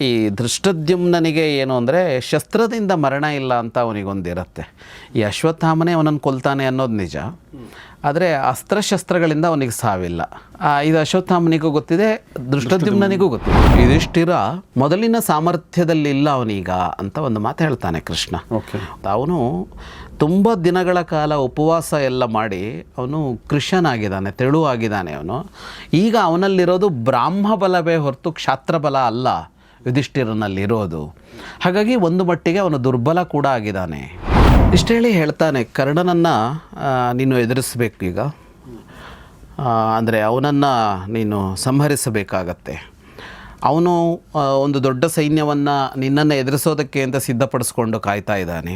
ಈ ಧೃಷ್ಟದ್ಯುಮ್ನಿಗೆ ಏನು ಅಂದರೆ ಶಸ್ತ್ರದಿಂದ ಮರಣ ಇಲ್ಲ ಅಂತ ಅವನಿಗೊಂದಿರುತ್ತೆ. ಈ ಅಶ್ವತ್ಥಾಮನೇ ಅವನನ್ನು ಕೊಲ್ತಾನೆ ಅನ್ನೋದು ನಿಜ. ಆದರೆ ಅಸ್ತ್ರಶಸ್ತ್ರಗಳಿಂದ ಅವನಿಗೆ ಸಾವಿಲ್ಲ. ಇದು ಅಶ್ವತ್ಥಾಮನಿಗೂ ಗೊತ್ತಿದೆ ದೃಷ್ಟದ್ಯುಮ್ನಿಗೂ ಗೊತ್ತಿದೆ. ಯುಧಿಷ್ಠಿರ ಮೊದಲಿನ ಸಾಮರ್ಥ್ಯದಲ್ಲಿ ಇಲ್ಲ ಅವನೀಗ ಅಂತ ಒಂದು ಮಾತು ಹೇಳ್ತಾನೆ ಕೃಷ್ಣ. ಓಕೆ. ಅವನು ತುಂಬ ದಿನಗಳ ಕಾಲ ಉಪವಾಸ ಎಲ್ಲ ಮಾಡಿ ಅವನು ಕೃಷ್ಣನಾಗಿದ್ದಾನೆ ತೆಳುವಾಗಿದ್ದಾನೆ ಅವನು. ಈಗ ಅವನಲ್ಲಿರೋದು ಬ್ರಾಹ್ಮ ಬಲವೇ ಹೊರತು ಕ್ಷಾತ್ರಬಲ ಅಲ್ಲ. ಯುಧಿಷ್ಠಿರನಲ್ಲಿರೋದು. ಹಾಗಾಗಿ ಒಂದು ಮಟ್ಟಿಗೆ ಅವನು ದುರ್ಬಲ ಕೂಡ ಆಗಿದ್ದಾನೆ. ಇಷ್ಟೇಳಿ ಹೇಳ್ತಾನೆ, ಕರ್ಣನನ್ನು ನೀನು ಎದುರಿಸಬೇಕು ಈಗ. ಅಂದರೆ ಅವನನ್ನು ನೀನು ಸಂಹರಿಸಬೇಕಾಗತ್ತೆ. ಅವನು ಒಂದು ದೊಡ್ಡ ಸೈನ್ಯವನ್ನು ನಿನ್ನನ್ನು ಎದುರಿಸೋದಕ್ಕೆ ಅಂತ ಸಿದ್ಧಪಡಿಸ್ಕೊಂಡು ಕಾಯ್ತಾ ಇದ್ದಾನೆ.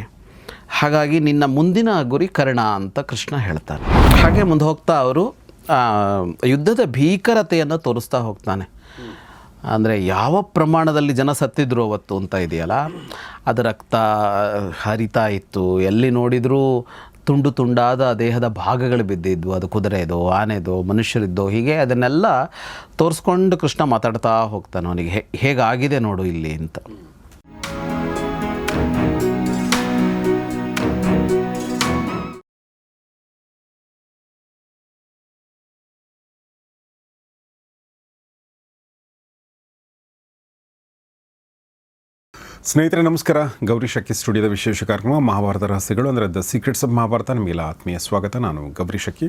ಹಾಗಾಗಿ ನಿನ್ನ ಮುಂದಿನ ಗುರಿ ಕರ್ಣ ಅಂತ ಕೃಷ್ಣ ಹೇಳ್ತಾನೆ. ಹಾಗೆ ಮುಂದೆ ಹೋಗ್ತಾ ಅವರು ಯುದ್ಧದ ಭೀಕರತೆಯನ್ನು ತೋರಿಸ್ತಾ ಹೋಗ್ತಾನೆ. ಅಂದರೆ ಯಾವ ಪ್ರಮಾಣದಲ್ಲಿ ಜನ ಸತ್ತಿದ್ರು ಅವತ್ತು ಅಂತ ಇದೆಯಲ್ಲ, ಅದು ರಕ್ತ ಹರಿತಾ ಇತ್ತು. ಎಲ್ಲಿ ನೋಡಿದರೂ ತುಂಡು ತುಂಡಾದ ದೇಹದ ಭಾಗಗಳು ಬಿದ್ದಿದ್ವು. ಅದು ಕುದುರೆದು, ಆನೆದು, ಮನುಷ್ಯರಿದ್ದು, ಹೀಗೆ ಅದನ್ನೆಲ್ಲ ತೋರಿಸ್ಕೊಂಡು ಕೃಷ್ಣ ಮಾತಾಡ್ತಾ ಹೋಗ್ತಾನೆ ಅವನಿಗೆ. ಹೇಗಾಗಿದೆ ನೋಡು ಇಲ್ಲಿ ಅಂತ. ಸ್ನೇಹಿತರೆ ನಮಸ್ಕಾರ. ಗೌರಿ ಶಕ್ಕಿ ಸ್ಟುಡಿಯೋದ ವಿಶೇಷ ಕಾರ್ಯಕ್ರಮ ಮಹಾಭಾರತ ರಹಸ್ಯಗಳು ಅಂದರೆ ದ ಸೀಕ್ರೆಟ್ಸ್ ಆಫ್ ಮಹಾಭಾರತ ನಿಮಗೆಲ್ಲ ಆತ್ಮೀಯ ಸ್ವಾಗತ. ನಾನು ಗೌರಿ ಶಕ್ಕಿ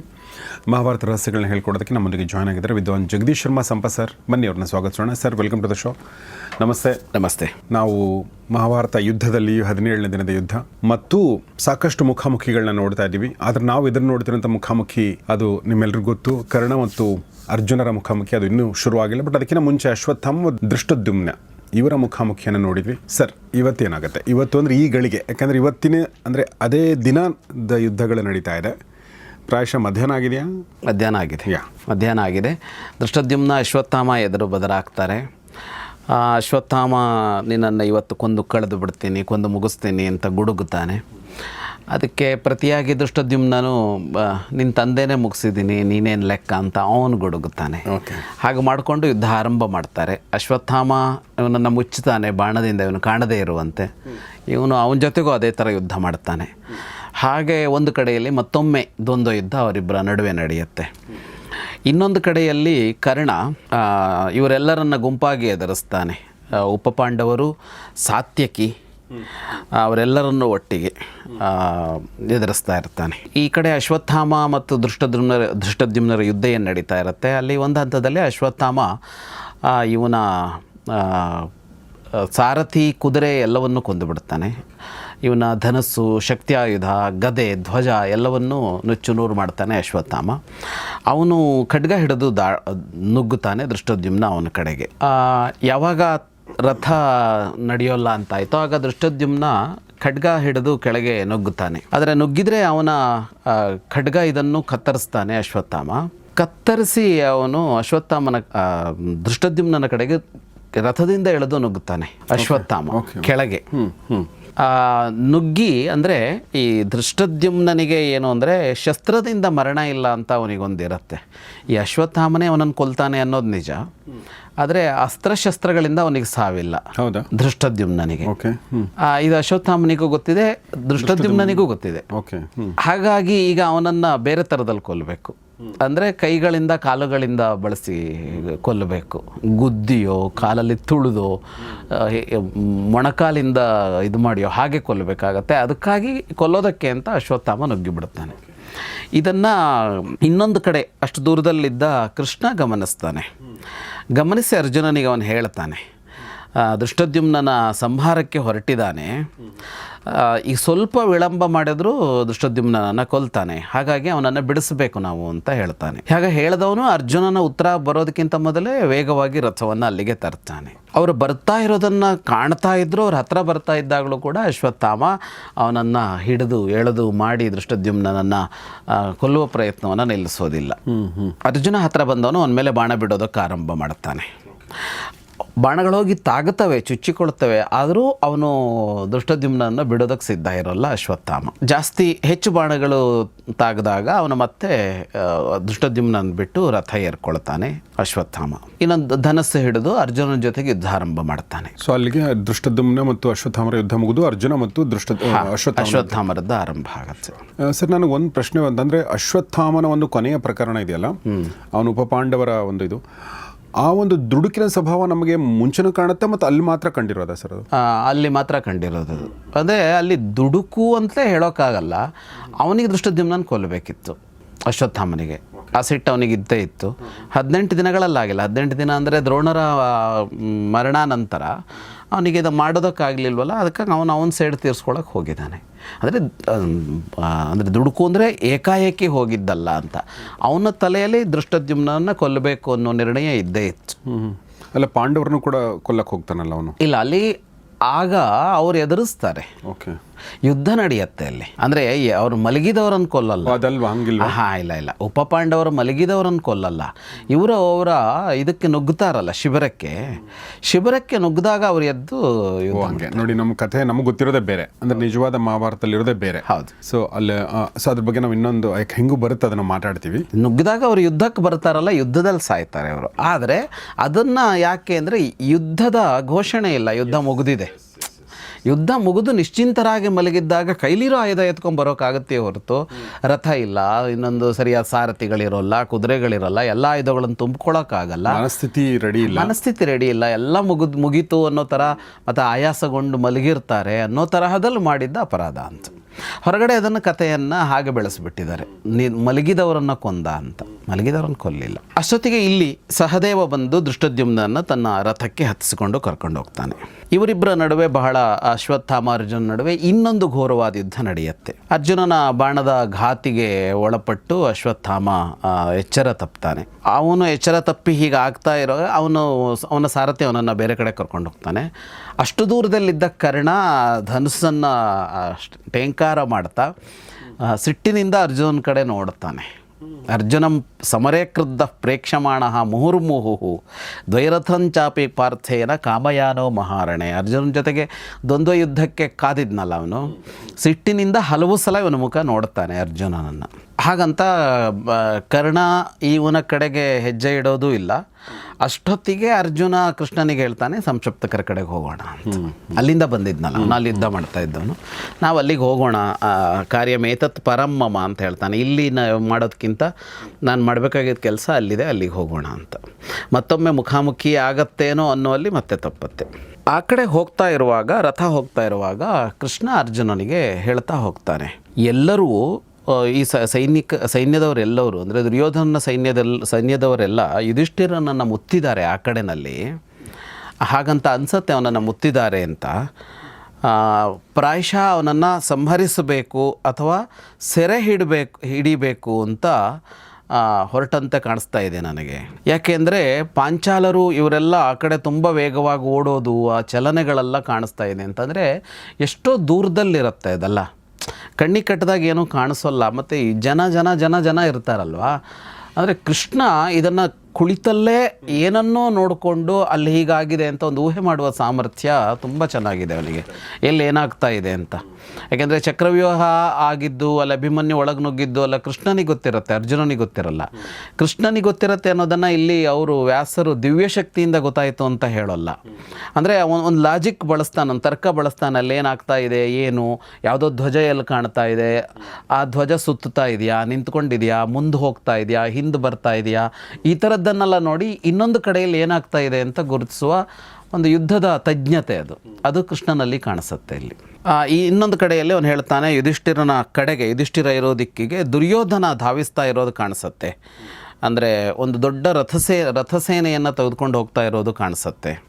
ಮಹಾಭಾರತ ರಹಸ್ಯಗಳನ್ನ ಹೇಳ್ಕೊಡೋದಕ್ಕೆ ನಮ್ಮೊಂದಿಗೆ ಜಾಯ್ನ್ ಆಗಿದ್ದಾರೆ ವಿದ್ವಾನ್ ಜಗದೀಶ್ ಶರ್ಮಾ ಸಂಪ ಸರ್ ಬನ್ನಿ ಅವ್ರನ್ನ ಸ್ವಾಗತಿಸೋಣ. Sir welcome to the show ನಮಸ್ತೆ. ನಮಸ್ತೆ. ನಾವು ಮಹಾಭಾರತ ಯುದ್ಧದಲ್ಲಿ ಹದಿನೇಳನೇ ದಿನದ ಯುದ್ಧ. ಮತ್ತು ಸಾಕಷ್ಟು ಮುಖಾಮುಖಿಗಳನ್ನ ನೋಡ್ತಾ ಇದ್ದೀವಿ. ಆದ್ರೆ ನಾವು ಇದನ್ನು ನೋಡ್ತಿರೋಂಥ ಮುಖಾಮುಖಿ ಅದು ನಿಮ್ಮೆಲ್ಲರಿಗೂ ಗೊತ್ತು. ಕರ್ಣ ಮತ್ತು ಅರ್ಜುನರ ಮುಖಾಮುಖಿ ಅದು ಇನ್ನೂ ಶುರುವಾಗಿಲ್ಲ. ಬಟ್ ಅದಕ್ಕಿಂತ ಮುಂಚೆ ಅಶ್ವತ್ಥಾಮ ದೃಷ್ಟದ್ಯುಮ್ನ ಇವರ ಮುಖಾಮುಖಿಯನ್ನು ನೋಡಿದ್ವಿ. ಸರ್ ಇವತ್ತೇನಾಗುತ್ತೆ? ಇವತ್ತು ಅಂದರೆ ಈ ಗಳಿಗೆ ಯಾಕಂದರೆ ಇವತ್ತಿನ ಅಂದರೆ ಅದೇ ದಿನದ ಯುದ್ಧಗಳು ನಡೀತಾ ಇದೆ. ಪ್ರಾಯಶಃ ಮಧ್ಯಾಹ್ನ ಆಗಿದೆಯಾ? ಮಧ್ಯಾಹ್ನ ಆಗಿದೆ. ಯಾ. ಮಧ್ಯಾಹ್ನ ಆಗಿದೆ. ದೃಷ್ಟದ್ಯುಮ್ನ ಅಶ್ವತ್ಥಾಮ ಎದುರು ಬದಲಾಗ್ತಾರೆ. ಅಶ್ವತ್ಥಾಮ ನಿನ್ನನ್ನು ಇವತ್ತು ಕೊಂದು ಕಳೆದು ಬಿಡ್ತೀನಿ ಕೊಂದು ಮುಗಿಸ್ತೀನಿ ಅಂತ ಗುಡುಗುತ್ತಾನೆ. ಅದಕ್ಕೆ ಪ್ರತಿಯಾಗಿ ನಾನು ನಿನ್ನ ತಂದೆನೇ ಮುಗಿಸಿದ್ದೀನಿ ನೀನೇನು ಲೆಕ್ಕ ಅಂತ ಅವನು ಗುಡುಗುತ್ತಾನೆ ಹಾಗೆ ಮಾಡಿಕೊಂಡು ಯುದ್ಧ ಆರಂಭ ಮಾಡ್ತಾರೆ. ಅಶ್ವತ್ಥಾಮ ಇವನನ್ನು ಮುಚ್ಚುತ್ತಾನೆ ಬಾಣದಿಂದ ಇವನು ಕಾಣದೇ ಇರುವಂತೆ. ಇವನು ಅವನ ಜೊತೆಗೂ ಅದೇ ಥರ ಯುದ್ಧ ಮಾಡ್ತಾನೆ. ಹಾಗೆ ಒಂದು ಕಡೆಯಲ್ಲಿ ಮತ್ತೊಮ್ಮೆ ದ್ವಂದ್ವ ಯುದ್ಧ ಅವರಿಬ್ಬರ ನಡುವೆ ನಡೆಯುತ್ತೆ. ಇನ್ನೊಂದು ಕಡೆಯಲ್ಲಿ ಕರ್ಣ ಇವರೆಲ್ಲರನ್ನ ಗುಂಪಾಗಿ ಎದುರಿಸ್ತಾನೆ. ಉಪಪಾಂಡವರು ಸಾತ್ಯಕಿ ಅವರೆಲ್ಲರನ್ನು ಒಟ್ಟಿಗೆ ಎದುರಿಸ್ತಾ ಇರ್ತಾನೆ. ಈ ಕಡೆ ಅಶ್ವತ್ಥಾಮ ಮತ್ತು ದೃಷ್ಟದ್ಯುಮ್ನರ ದೃಷ್ಟದ್ಯುಮ್ನರ ಯುದ್ಧ ಏನು ನಡೀತಾ ಇರುತ್ತೆ? ಅಲ್ಲಿ ಒಂದು ಹಂತದಲ್ಲಿ ಅಶ್ವತ್ಥಾಮ ಇವನ ಸಾರಥಿ ಕುದುರೆ ಎಲ್ಲವನ್ನು ಕೊಂದುಬಿಡ್ತಾನೆ ಇವನ ಧನಸ್ಸು ಶಕ್ತಿಯಾಯುಧ ಗದೆ, ಧ್ವಜ ಎಲ್ಲವನ್ನೂ ನುಚ್ಚು ನೂರು ಮಾಡ್ತಾನೆ ಅಶ್ವತ್ಥಾಮ. ಅವನು ಖಡ್ಗ ಹಿಡಿದು ದಾ, ನುಗ್ಗುತ್ತಾನೆ ದೃಷ್ಟೋದ್ಯುಮ್ನ ಅವನ ಕಡೆಗೆ. ಯಾವಾಗ ರಥ ನಡೆಯೋಲ್ಲ ಅಂತಾಯಿತು. ಆಗ ದೃಷ್ಟದ್ಯುಮ್ನ ಖಡ್ಗ ಹಿಡಿದು ಕೆಳಗೆ ನುಗ್ಗುತ್ತಾನೆ. ಆದರೆ ನುಗ್ಗಿದ್ರೆ ಅವನ ಖಡ್ಗ ಇದನ್ನು ಕತ್ತರಿಸ್ತಾನೆ ಅಶ್ವತ್ಥಾಮ. ಕತ್ತರಿಸಿ ಅವನು ಅಶ್ವತ್ಥಾಮನ ದೃಷ್ಟದ್ಯುಮ್ನ ದೃಷ್ಟದ್ಯುಮ್ನನ ಕಡೆಗೆ ರಥದಿಂದ ಎಳೆದು ನುಗ್ಗುತ್ತಾನೆ ಅಶ್ವತ್ಥಾಮ ಕೆಳಗೆ. ನುಗ್ಗಿ ಅಂದರೆ ಈ ದೃಷ್ಟದ್ಯುಮ್ನನಿಗೆ ಏನು ಅಂದರೆ ಶಸ್ತ್ರದಿಂದ ಮರಣ ಇಲ್ಲ ಅಂತ ಅವನಿಗೊಂದಿರತ್ತೆ. ಈ ಅಶ್ವತ್ಥಾಮನೇ ಅವನನ್ನು ಕೊಲ್ತಾನೆ ಅನ್ನೋದು ನಿಜ. ಆದರೆ ಅಸ್ತ್ರಶಸ್ತ್ರಗಳಿಂದ ಅವನಿಗೆ ಸಾವಿಲ್ಲ. ಹೌದಾ? ಆ, ಇದು ಅಶ್ವತ್ಥಾಮನಿಗೂ ಗೊತ್ತಿದೆ ದೃಷ್ಟದ್ಯುಮ್ನಿಗೂ ಗೊತ್ತಿದೆ. ಓಕೆ ಹಾಗಾಗಿ ಈಗ ಅವನನ್ನು ಬೇರೆ ಥರದಲ್ಲಿ ಕೊಲ್ಲಬೇಕು ಅಂದರೆ ಕೈಗಳಿಂದ ಕಾಲುಗಳಿಂದ ಬಳಸಿ ಕೊಲ್ಲಬೇಕು ಗುದ್ದಿಯೋ ಕಾಲಲ್ಲಿ ತುಳಿದೋ ಮೊಣಕಾಲಿಂದ ಇದು ಮಾಡಿಯೋ ಹಾಗೆ ಕೊಲ್ಲಬೇಕಾಗತ್ತೆ ಅದಕ್ಕಾಗಿ ಕೊಲ್ಲೋದಕ್ಕೆ ಅಂತ ಅಶ್ವತ್ಥಾಮ ನುಗ್ಗಿಬಿಡುತ್ತಾನೆ. ಇದನ್ನು ಇನ್ನೊಂದು ಕಡೆ ಅಷ್ಟು ದೂರದಲ್ಲಿದ್ದ ಕೃಷ್ಣ ಗಮನಿಸ್ತಾನೆ. ಗಮನಿಸಿ ಅರ್ಜುನನಿಗೆ ಅವನು ಹೇಳ್ತಾನೆ ಆ, ದೃಷ್ಟದ್ಯುಮ್ನನ ಸಂಹಾರಕ್ಕೆ ಹೊರಟಿದ್ದಾನೆ. ಈ ಈಗ ಸ್ವಲ್ಪ ವಿಳಂಬ ಮಾಡಿದ್ರು ದೃಷ್ಟದ್ಯುಮ್ನನ್ನು ಕೊಲ್ತಾನೆ. ಹಾಗಾಗಿ ಅವನನ್ನು ಬಿಡಿಸಬೇಕು ನಾವು ಅಂತ ಹೇಳ್ತಾನೆ. ಹಾಗೆ ಹೇಳಿದವನು ಅರ್ಜುನನ ಉತ್ತರ ಬರೋದಕ್ಕಿಂತ ಮೊದಲೇ ವೇಗವಾಗಿ ರಥವನ್ನು ಅಲ್ಲಿಗೆ ತರ್ತಾನೆ. ಅವರು ಬರ್ತಾ ಇರೋದನ್ನು ಕಾಣ್ತಾ ಇದ್ರು ಅವ್ರ ಹತ್ರ ಬರ್ತಾ ಇದ್ದಾಗಲೂ ಕೂಡ ಅಶ್ವತ್ಥಾಮ ಅವನನ್ನು ಹಿಡಿದು ಎಳೆದು ಮಾಡಿ ದೃಷ್ಟದ್ಯುಮ್ನನ್ನು ಕೊಲ್ಲುವ ಪ್ರಯತ್ನವನ್ನು ನಿಲ್ಲಿಸೋದಿಲ್ಲ. ಅರ್ಜುನ ಹತ್ರ ಬಂದವನು ಅವನ ಮೇಲೆ ಬಾಣ ಬಿಡೋದಕ್ಕೆ ಆರಂಭ ಮಾಡ್ತಾನೆ. ಬಾಣಗಳು ಹೋಗಿ ತಾಗುತ್ತವೆ ಚುಚ್ಚಿಕೊಳ್ತವೆ ಆದರೂ ಅವನು ದುಷ್ಟದ್ಯುಮ್ನನ್ನು ಬಿಡೋದಕ್ಕೆ ಸಿದ್ಧ ಇರೋಲ್ಲ ಅಶ್ವತ್ಥಾಮ. ಜಾಸ್ತಿ ಹೆಚ್ಚು ಬಾಣಗಳು ತಾಗದಾಗ ಅವನು ಮತ್ತೆ ದುಷ್ಟದ್ಯುಮ್ನನ್ನು ಬಿಟ್ಟು ರಥ ಏರ್ಕೊಳ್ತಾನೆ ಅಶ್ವತ್ಥಾಮ. ಇನ್ನೊಂದು ಧನಸ್ಸು ಹಿಡಿದು ಅರ್ಜುನನ ಜೊತೆಗೆ ಯುದ್ಧ ಆರಂಭ ಮಾಡ್ತಾನೆ. ಸೊ ಅಲ್ಲಿಗೆ ದುಷ್ಟದ್ಯುಮ್ನ ಮತ್ತು ಅಶ್ವತ್ಥಾಮರ ಯುದ್ಧ ಮುಗಿದು ಅರ್ಜುನ ಮತ್ತು ದೃಷ್ಟ ಅಶ್ವತ್ಥಾಮ ಅಶ್ವತ್ಥಾಮರದ್ದು ಆರಂಭ ಆಗುತ್ತೆ. ಸರ್ ನನಗೆ ಒಂದು ಪ್ರಶ್ನೆ ಅಂತಂದ್ರೆ ಅಶ್ವತ್ಥಾಮನ ಒಂದು ಕೊನೆಯ ಪ್ರಕರಣ ಇದೆಯಲ್ಲ? ಅವನು ಉಪಪಾಂಡವರ ಒಂದು ಇದು. ಆ ಒಂದು ದುಡುಕಿನ ಸ್ವಭಾವ ನಮಗೆ ಮುಂಚೆನೂ ಕಾಣುತ್ತೆ ಮತ್ತು ಅಲ್ಲಿ ಮಾತ್ರ ಕಂಡಿರೋದ ಸರ್ ಅದು? ಅಲ್ಲಿ ಮಾತ್ರ ಕಂಡಿರೋದು ಅದು. ಅದೇ ಅಲ್ಲಿ ದುಡುಕು ಅಂತಲೇ ಹೇಳೋಕ್ಕಾಗಲ್ಲ. ಅವನಿಗೆ ದೃಷ್ಟದ್ಯುಮ್ನ ಕೊಲ್ಲಬೇಕಿತ್ತು ಅಶ್ವತ್ಥಾಮನಿಗೆ. ಆ ಸಿಟ್ಟು ಅವನಿಗೆ ಇದ್ದೇ ಇತ್ತು. ಹದಿನೆಂಟು ದಿನಗಳಲ್ಲಾಗಿಲ್ಲ. ಹದಿನೆಂಟು ದಿನ ಅಂದರೆ ದ್ರೋಣರ ಮರಣಾನಂತರ ಅವನಿಗೆ ಇದು ಮಾಡೋದಕ್ಕಾಗಲಿಲ್ವಲ್ಲ ಅದಕ್ಕೆ ಅವನು ಅವನ ಸೈಡ್ ತೀರಿಸ್ಕೊಳಕ್ಕೆ ಹೋಗಿದ್ದಾನೆ. ಅಂದರೆ ಅಂದರೆ ದುಡುಕು ಅಂದರೆ ಏಕಾಏಕಿ ಹೋಗಿದ್ದಲ್ಲ ಅಂತ. ಅವನ ತಲೆಯಲ್ಲಿ ದೃಷ್ಟದ್ಯುಮ್ನನ್ನು ಕೊಲ್ಲಬೇಕು ಅನ್ನೋ ನಿರ್ಣಯ ಇದ್ದೇ ಇತ್ತು. ಅಲ್ಲ ಪಾಂಡವರನ್ನು ಕೂಡ ಕೊಲ್ಲಕ್ಕೆ ಹೋಗ್ತಾನಲ್ಲ ಅವನು? ಇಲ್ಲ ಅಲ್ಲಿ ಆಗ ಅವ್ರು ಎದುರಿಸ್ತಾರೆ. ಓಕೆ. ಯುದ್ಧ ನಡೆಯುತ್ತೆ ಅಲ್ಲಿ. ಅಂದರೆ ಅವ್ರು ಮಲಗಿದವರನ್ನು ಕೊಲ್ಲಲ್ಲ. ಅದಲ್ವಾ? ಹಂಗಿಲ್ವಾ? ಹಾ ಇಲ್ಲ ಇಲ್ಲ. ಉಪಪಾಂಡವರು ಮಲಗಿದವರನ್ನು ಕೊಲ್ಲಲ್ಲ. ಇವರು ಅವರ ಇದಕ್ಕೆ ನುಗ್ಗುತ್ತಾರಲ್ಲ ಶಿಬಿರಕ್ಕೆ. ಶಿಬಿರಕ್ಕೆ ನುಗ್ಗಿದಾಗ ಅವ್ರು ಎದ್ದು ಹಂಗೆ. ನೋಡಿ ನಮ್ಮ ಕಥೆ ನಮ್ಗೆ ಗೊತ್ತಿರೋದೇ ಬೇರೆ. ಅಂದ್ರೆ ನಿಜವಾದ ಮಹಾಭಾರತದಲ್ಲಿ ಇರೋದೇ ಬೇರೆ. ಹೌದು. ಸೊ ಅಲ್ಲಿ ಸೊ ಅದ್ರ ಬಗ್ಗೆ ನಾವು ಇನ್ನೊಂದು ಯಾಕೆ ಹೆಂಗೂ ಬರುತ್ತೆ ಅದನ್ನು ಮಾತಾಡ್ತೀವಿ? ನುಗ್ಗಿದಾಗ ಅವ್ರು ಯುದ್ಧಕ್ಕೆ ಬರ್ತಾರಲ್ಲ ಯುದ್ಧದಲ್ಲಿ ಸಾಯ್ತಾರೆ ಅವರು ಆದರೆ ಅದನ್ನು ಯಾಕೆ ಅಂದರೆ ಯುದ್ಧದ ಘೋಷಣೆ ಇಲ್ಲ ಯುದ್ಧ ಮುಗಿದಿದೆ. ಯುದ್ಧ ಮುಗಿದು ನಿಶ್ಚಿಂತರಾಗಿ ಮಲಗಿದ್ದಾಗ ಕೈಲಿರೋ ಆಯುಧ ಎತ್ಕೊಂಡು ಬರೋಕ್ಕಾಗತ್ತೆ ಹೊರತು ರಥ ಇಲ್ಲ ಇನ್ನೊಂದು ಸರಿಯಾದ ಸಾರಥಿಗಳಿರೋಲ್ಲ ಕುದುರೆಗಳಿರೋಲ್ಲ ಎಲ್ಲ ಆಯುಧಗಳನ್ನು ತುಂಬಿಕೊಳ್ಳೋಕ್ಕಾಗಲ್ಲ ಮನಸ್ಥಿತಿ ರೆಡಿ ಇಲ್ಲ. ಮನಸ್ಥಿತಿ ರೆಡಿ ಇಲ್ಲ. ಎಲ್ಲ ಮುಗಿದು ಮುಗೀತು ಅನ್ನೋ ಥರ ಮತ್ತು ಆಯಾಸಗೊಂಡು ಮಲಗಿರ್ತಾರೆ ಅನ್ನೋ ತರಹದಲ್ಲಿ ಮಾಡಿದ್ದ ಅಪರಾಧ ಅಂತ. ಹೊರಗಡೆ ಅದನ್ನು ಕಥೆಯನ್ನು ಹಾಗೆ ಬೆಳೆಸಿಬಿಟ್ಟಿದ್ದಾರೆ. ನೀ ಮಲಗಿದವರನ್ನು ಕೊಂದ ಅಂತ. ಮಲಗಿದವರನ್ನು ಕೊಲ್ಲಿಲ್ಲ. ಅಷ್ಟೊತ್ತಿಗೆ ಇಲ್ಲಿ ಸಹದೇವ ಬಂದು ದೃಷ್ಟದ್ಯುಮ್ನನ್ನು ತನ್ನ ರಥಕ್ಕೆ ಹತ್ತಿಸಿಕೊಂಡು ಕರ್ಕೊಂಡು ಹೋಗ್ತಾನೆ. ಇವರಿಬ್ಬರ ನಡುವೆ ಬಹಳ ಅಶ್ವತ್ಥಾಮ ಅರ್ಜುನ ನಡುವೆ ಇನ್ನೊಂದು ಘೋರವಾದ ಯುದ್ಧ ನಡೆಯುತ್ತೆ. ಅರ್ಜುನನ ಬಾಣದ ಘಾತಿಗೆ ಒಳಪಟ್ಟು ಅಶ್ವತ್ಥಾಮ ಎಚ್ಚರ ತಪ್ತಾನೆ. ಅವನು ಎಚ್ಚರ ತಪ್ಪಿ ಹೀಗೆ ಆಗ್ತಾ ಇರೋ, ಅವನು ಅವನ ಸಾರಥಿ ಅವನನ್ನು ಬೇರೆ ಕಡೆ ಕರ್ಕೊಂಡು ಹೋಗ್ತಾನೆ. ಅಷ್ಟು ದೂರದಲ್ಲಿದ್ದ ಕರ್ಣ ಧನುಸ್ಸನ್ನು ಟೇಂಕಾರ ಮಾಡ್ತಾ ಸಿಟ್ಟಿನಿಂದ ಅರ್ಜುನನ ಕಡೆ ನೋಡ್ತಾನೆ. ಅರ್ಜುನಂ ಸಮರೇ ಕೃದ್ಧ ಪ್ರೇಕ್ಷಮಾಣ ಮುಹುರ್ಮುಹು ದ್ವೈರಥಂಚಾಪಿ ಪಾರ್ಥೇನ ಕಾಮಯಾನೋ ಮಹಾರಣೆ. ಅರ್ಜುನನ ಜೊತೆಗೆ ದ್ವಂದ್ವ ಯುದ್ಧಕ್ಕೆ ಕಾದಿದ್ನಲ್ಲ ಅವನು. ಸಿಟ್ಟಿನಿಂದ ಹಲವು ಸಲ ಇವನ ಮುಖ ನೋಡ್ತಾನೆ ಅರ್ಜುನನನ್ನು. ಹಾಗಂತ ಕರ್ಣ ಇವನ ಕಡೆಗೆ ಹೆಜ್ಜೆ ಇಡೋದು ಇಲ್ಲ. ಅಷ್ಟೊತ್ತಿಗೆ ಅರ್ಜುನ ಕೃಷ್ಣನಿಗೆ ಹೇಳ್ತಾನೆ, ಸಂಕ್ಷಿಪ್ತಕರ ಕಡೆಗೆ ಹೋಗೋಣ ಅಂತ. ಅಲ್ಲಿಂದ ಬಂದಿದ್ನಲ್ಲ ಅವನು ಅಲ್ಲಿ ಯುದ್ಧ ಮಾಡ್ತಾ ಇದ್ದವನು. ನಾವು ಅಲ್ಲಿಗೆ ಹೋಗೋಣ ಕಾರ್ಯ ಮೇತತ್ ಪರಮ್ಮಮ ಅಂತ ಹೇಳ್ತಾನೆ. ಇಲ್ಲಿ ನ ಮಾಡೋದಕ್ಕಿಂತ ನಾನು ಮಾಡಬೇಕಾಗಿದ್ದ ಕೆಲಸ ಅಲ್ಲಿದೆ, ಅಲ್ಲಿಗೆ ಹೋಗೋಣ ಅಂತ. ಮತ್ತೊಮ್ಮೆ ಮುಖಾಮುಖಿ ಆಗತ್ತೇನೋ ಅನ್ನೋಲ್ಲಿ ಮತ್ತೆ ತಪ್ಪತ್ತೆ. ಆ ಕಡೆ ಹೋಗ್ತಾ ಇರುವಾಗ, ರಥ ಹೋಗ್ತಾ ಇರುವಾಗ ಕೃಷ್ಣ ಅರ್ಜುನನಿಗೆ ಹೇಳ್ತಾ ಹೋಗ್ತಾನೆ. ಎಲ್ಲರೂ ಈ ಸೈನಿಕ ಸೈನ್ಯದವರೆಲ್ಲವರು ಅಂದರೆ ದುರ್ಯೋಧನ ಸೈನ್ಯದಲ್ಲಿ ಸೈನ್ಯದವರೆಲ್ಲ ಯುಧಿಷ್ಠಿರನನ್ನು ಮುತ್ತಿದ್ದಾರೆ ಆ ಕಡೆನಲ್ಲಿ. ಹಾಗಂತ ಅನ್ಸತ್ತೆ ಅವನನ್ನು ಮುತ್ತಿದ್ದಾರೆ ಅಂತ. ಪ್ರಾಯಶಃ ಅವನನ್ನು ಸಂಹರಿಸಬೇಕು ಅಥವಾ ಸೆರೆ ಹಿಡಬೇಕು, ಹಿಡಿಬೇಕು ಅಂತ ಹೊರಟಂತೆ ಕಾಣಿಸ್ತಾ ಇದೆ ನನಗೆ. ಯಾಕೆಂದರೆ ಪಾಂಚಾಲರು ಇವರೆಲ್ಲ ಆ ಕಡೆ ತುಂಬ ವೇಗವಾಗಿ ಓಡೋದು, ಆ ಚಲನೆಗಳೆಲ್ಲ ಕಾಣಿಸ್ತಾ ಇದೆ ಅಂತಂದರೆ ಎಷ್ಟೋ ದೂರದಲ್ಲಿರುತ್ತೆ ಅದೆಲ್ಲ. ಕಣ್ಣಿಗೆ ಕಟ್ಟದಾಗ ಏನೂ ಕಾಣಿಸೋಲ್ಲ, ಮತ್ತು ಜನ ಜನ ಜನ ಜನ ಇರ್ತಾರಲ್ವಾ? ಆದರೆ ಕೃಷ್ಣ ಇದನ್ನು ಕುಳಿತಲ್ಲೇ ಏನನ್ನೋ ನೋಡಿಕೊಂಡು ಅಲ್ಲಿ ಹೀಗಾಗಿದೆ ಅಂತ ಒಂದು ಊಹೆ ಮಾಡುವ ಸಾಮರ್ಥ್ಯ ತುಂಬ ಚೆನ್ನಾಗಿದೆ ಅವನಿಗೆ. ಎಲ್ಲಿ ಏನಾಗ್ತಾ ಇದೆ ಅಂತ. ಯಾಕೆಂದರೆ ಚಕ್ರವ್ಯೂಹ ಆಗಿದ್ದು, ಅಲ್ಲಿ ಅಭಿಮನ್ಯು ಒಳಗೆ ನುಗ್ಗಿದ್ದು, ಅಲ್ಲ ಕೃಷ್ಣನಿಗೆ ಗೊತ್ತಿರುತ್ತೆ, ಅರ್ಜುನನಿಗೆ ಗೊತ್ತಿರಲ್ಲ. ಕೃಷ್ಣನಿಗೆ ಗೊತ್ತಿರುತ್ತೆ ಅನ್ನೋದನ್ನು ಇಲ್ಲಿ ಅವರು ವ್ಯಾಸರು ದಿವ್ಯಶಕ್ತಿಯಿಂದ ಗೊತ್ತಾಯಿತು ಅಂತ ಹೇಳೋಲ್ಲ. ಅಂದರೆ ಒಂದು ಲಾಜಿಕ್ ಬಳಸ್ತಾನೆ, ಒಂದು ತರ್ಕ ಬಳಸ್ತಾನೆ, ಅಲ್ಲಿ ಏನಾಗ್ತಾ ಇದೆ, ಏನು, ಯಾವುದೋ ಧ್ವಜ ಎಲ್ಲಿ ಕಾಣ್ತಾ ಇದೆ, ಆ ಧ್ವಜ ಸುತ್ತುತ್ತಾ ಇದೆಯಾ, ನಿಂತ್ಕೊಂಡಿದೆಯಾ, ಮುಂದೆ ಹೋಗ್ತಾ ಇದೆಯಾ, ಹಿಂದೆ ಬರ್ತಾ ಇದೆಯಾ, ಈ ಥರದ್ದನ್ನೆಲ್ಲ ನೋಡಿ ಇನ್ನೊಂದು ಕಡೆಯಲ್ಲಿ ಏನಾಗ್ತಾ ಇದೆ ಅಂತ ಗುರುತಿಸುವ ಒಂದು ಯುದ್ಧದ ತಜ್ಞತೆ ಅದು. ಅದು ಕೃಷ್ಣನಲ್ಲಿ ಕಾಣಿಸುತ್ತೆ ಇಲ್ಲಿ. ಈ ಇನ್ನೊಂದು ಕಡೆಯಲ್ಲಿ ಅವನು ಹೇಳ್ತಾನೆ, ಯುಧಿಷ್ಠಿರನ ಕಡೆಗೆ, ಯುಧಿಷ್ಠಿರ ಇರೋ ದಿಕ್ಕಿಗೆ ದುರ್ಯೋಧನ ಧಾವಿಸ್ತಾ ಇರೋದು ಕಾಣಿಸುತ್ತೆ. ಅಂದರೆ ಒಂದು ದೊಡ್ಡ ರಥಸೇ, ರಥಸೇನೆಯನ್ನು ತೆಗೆದುಕೊಂಡು ಹೋಗ್ತಾ ಇರೋದು ಕಾಣಿಸುತ್ತೆ.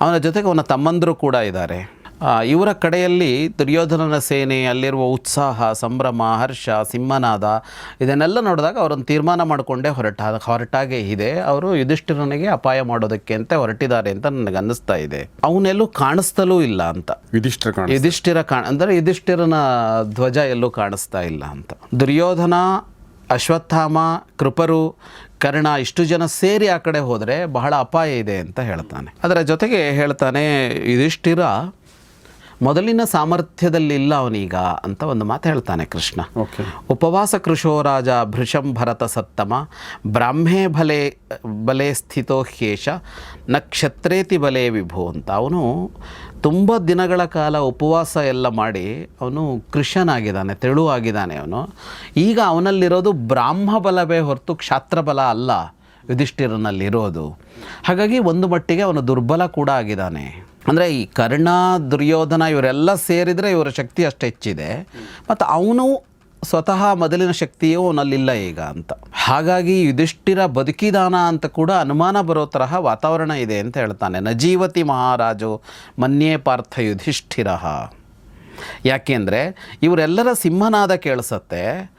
ಅವನ ಜೊತೆಗೆ ಅವನ ತಮ್ಮಂದರು ಕೂಡ ಇದ್ದಾರೆ. ಇವರ ಕಡೆಯಲ್ಲಿ ದುರ್ಯೋಧನನ ಸೇನೆ ಅಲ್ಲಿರುವ ಉತ್ಸಾಹ ಸಂಭ್ರಮ ಹರ್ಷ ಸಿಂಹನಾದ ಇದನ್ನೆಲ್ಲ ನೋಡಿದಾಗ ಅವರನ್ನು ತೀರ್ಮಾನ ಮಾಡಿಕೊಂಡೇ ಹೊರಟ ಹೊರಟಾಗೆ ಇದೆ. ಅವರು ಯುಧಿಷ್ಠಿರನಿಗೆ ಅಪಾಯ ಮಾಡೋದಕ್ಕೆ ಅಂತ ಹೊರಟಿದ್ದಾರೆ ಅಂತ ನನಗೆ ಅನ್ನಿಸ್ತಾ ಇದೆ. ಅವನೆಲ್ಲೂ ಕಾಣಿಸ್ತಲೂ ಇಲ್ಲ ಅಂತ. ಯುಧಿಷ್ಠಿರ ಯುಧಿಷ್ಠಿರ ಕಾಣ ಅಂದರೆ ಯುಧಿಷ್ಠಿರನ ಧ್ವಜ ಎಲ್ಲೂ ಕಾಣಿಸ್ತಾ ಇಲ್ಲ ಅಂತ. ದುರ್ಯೋಧನ ಅಶ್ವತ್ಥಾಮ ಕೃಪರು ಕರ್ಣ ಇಷ್ಟು ಜನ ಸೇರಿ ಆ ಕಡೆ ಹೋದರೆ ಬಹಳ ಅಪಾಯ ಇದೆ ಅಂತ ಹೇಳ್ತಾನೆ. ಅದರ ಜೊತೆಗೆ ಹೇಳ್ತಾನೆ ಯುಧಿಷ್ಠಿರ ಮೊದಲಿನ ಸಾಮರ್ಥ್ಯದಲ್ಲಿ ಇಲ್ಲ ಅವನೀಗ ಅಂತ ಒಂದು ಮಾತು ಹೇಳ್ತಾನೆ ಕೃಷ್ಣ. ಓಕೆ ಉಪವಾಸ ಕೃಷೋರಾಜ ಭೃಶಂ ಭರತ ಸತ್ತಮ ಬ್ರಾಹ್ಮೇ ಬಲೆ ಬಲೆ ಸ್ಥಿತೋ ಹೇಷ ನಕ್ಷತ್ರೇತಿ ಬಲೆ ವಿಭು ಅಂತ. ಅವನು ತುಂಬ ದಿನಗಳ ಕಾಲ ಉಪವಾಸ ಎಲ್ಲ ಮಾಡಿ ಅವನು ಕೃಷನಾಗಿದ್ದಾನೆ ತೆಳುವಾಗಿದ್ದಾನೆ ಅವನು. ಈಗ ಅವನಲ್ಲಿರೋದು ಬ್ರಾಹ್ಮ ಬಲವೇ ಹೊರತು ಕ್ಷಾತ್ರಬಲ ಅಲ್ಲ ಯುಧಿಷ್ಠಿರನಲ್ಲಿರೋದು. ಹಾಗಾಗಿ ಒಂದು ಮಟ್ಟಿಗೆ ಅವನು ದುರ್ಬಲ ಕೂಡ ಆಗಿದ್ದಾನೆ. ಅಂದರೆ ಈ ಕರ್ಣ, ದುರ್ಯೋಧನ ಇವರೆಲ್ಲ ಸೇರಿದರೆ ಇವರ ಶಕ್ತಿ ಅಷ್ಟು ಹೆಚ್ಚಿದೆ. ಮತ್ತು ಅವನು ಸ್ವತಃ ಮೊದಲಿನ ಶಕ್ತಿಯು ಅವನಲ್ಲಿಲ್ಲ ಈಗ ಅಂತ. ಹಾಗಾಗಿ ಯುಧಿಷ್ಠಿರ ಬದುಕಿದಾನ ಅಂತ ಕೂಡ ಅನುಮಾನ ಬರೋ ತರಹ ವಾತಾವರಣ ಇದೆ ಅಂತ ಹೇಳ್ತಾನೆ. ನಜೀವತಿ ಮಹಾರಾಜು ಮನ್ಯೇ ಪಾರ್ಥ ಯುಧಿಷ್ಠಿರ. ಯಾಕೆಂದರೆ ಇವರೆಲ್ಲರ ಸಿಂಹನಾದ ಕೇಳಿಸತ್ತೆ.